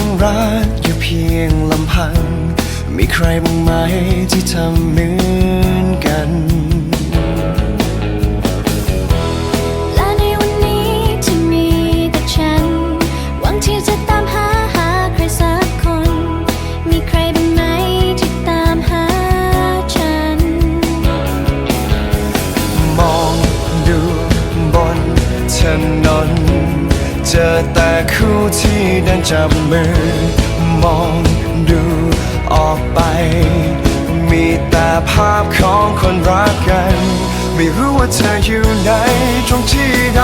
งรักอยู่เพียงลำพัง มีใครบ้างไหมที่ทำเหมือนกัน เดินจับมือ มองดูออกไป มีแต่ภาพของคนรักกัน ไม่รู้ว่าเธออยู่ไหนตรงที่ใด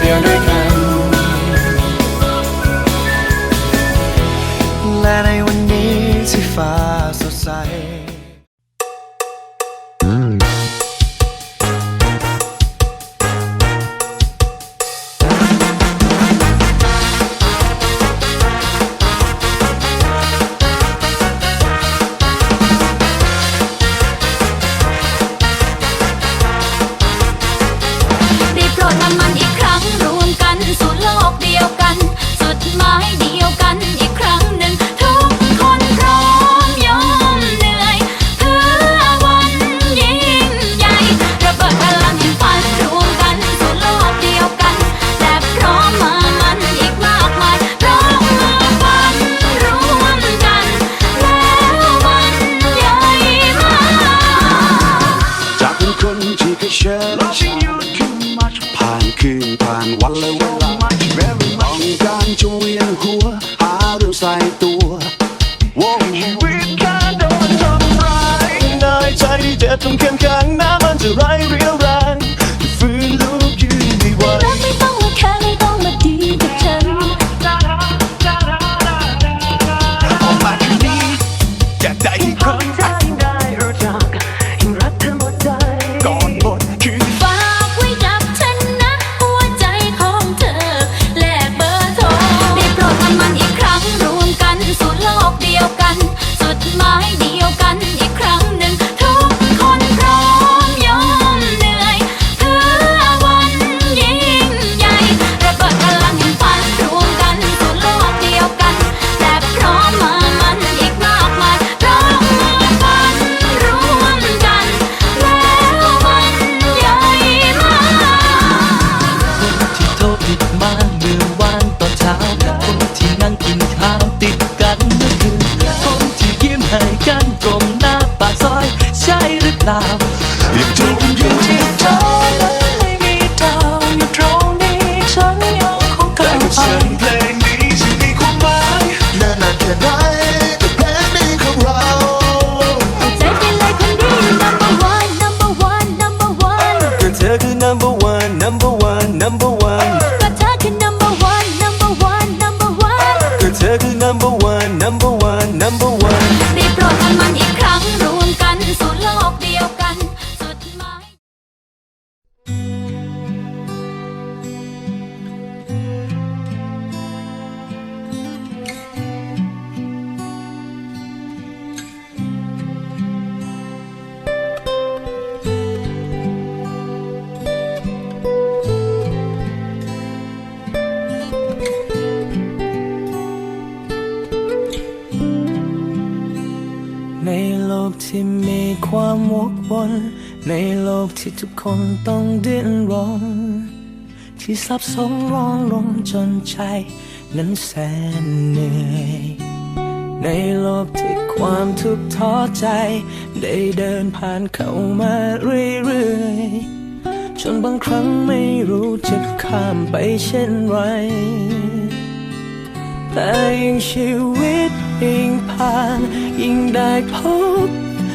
เดียวด้วยกัน และในวันนี้ที่ฟ้าสดใส ที่เคยเชื่อผ่านคืนผ่านวันและเวลาต้องการจะเวียนหัว หาเรื่องใส่ตัวชีวิตแค่โดนทำร้ายนายใจที่เจ็บจนเข้มแข็งน้ำมันจะไรเรียวแรง ที่นั่งกินข้าวติดกันเมื่อคืนคนที่ยิ้มให้กันกลมหน้าปากซอย ใช่หรือเปล่า ความวกวนในโลกที่ทุกคนต้องดิ้นรน ที่สับสนร้อนลงจนใจ นั้นแสนเหนื่อย ในโลกที่ความทุกข์ท้อใจ ได้เดินผ่านเข้ามาเรื่อยๆ จนบางครั้งไม่รู้จะข้ามไปเช่นไรแต่ยิ่งชีวิตยิ่งผ่าน ยิ่งได้พบ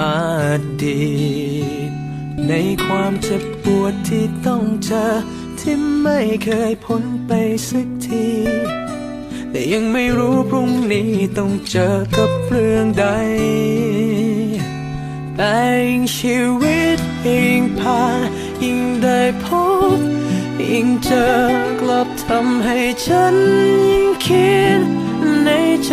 อดีต ในความเจ็บปวดที่ต้องเจอ ที่ไม่เคยพ้นไปสักที แต่ยังไม่รู้พรุ่งนี้ต้องเจอกับเรื่องใดแต่ยิ่งชีวิตยิ่งผ่านยิ่งได้พบยิ่งเจอกลับทำให้ฉันยิ่งคิดในใจ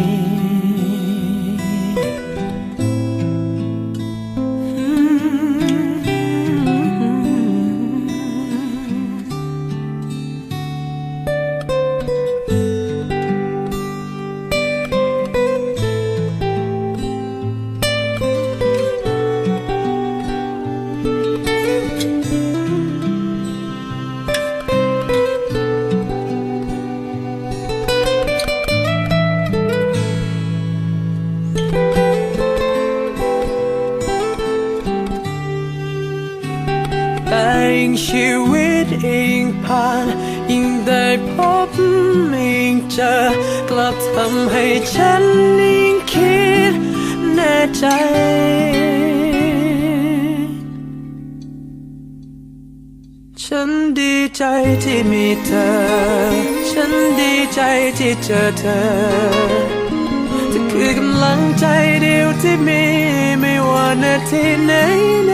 ยิ่งผ่าน ยิ่งได้พบยิ่งเจอ กลับทำให้ฉันยิ่งคิดแน่ใจฉันดีใจที่มีเธอ ฉันดีใจที่เจอเธอเธอคือกำลังใจเดียวที่มีไม่ว่านาทีไหนไหน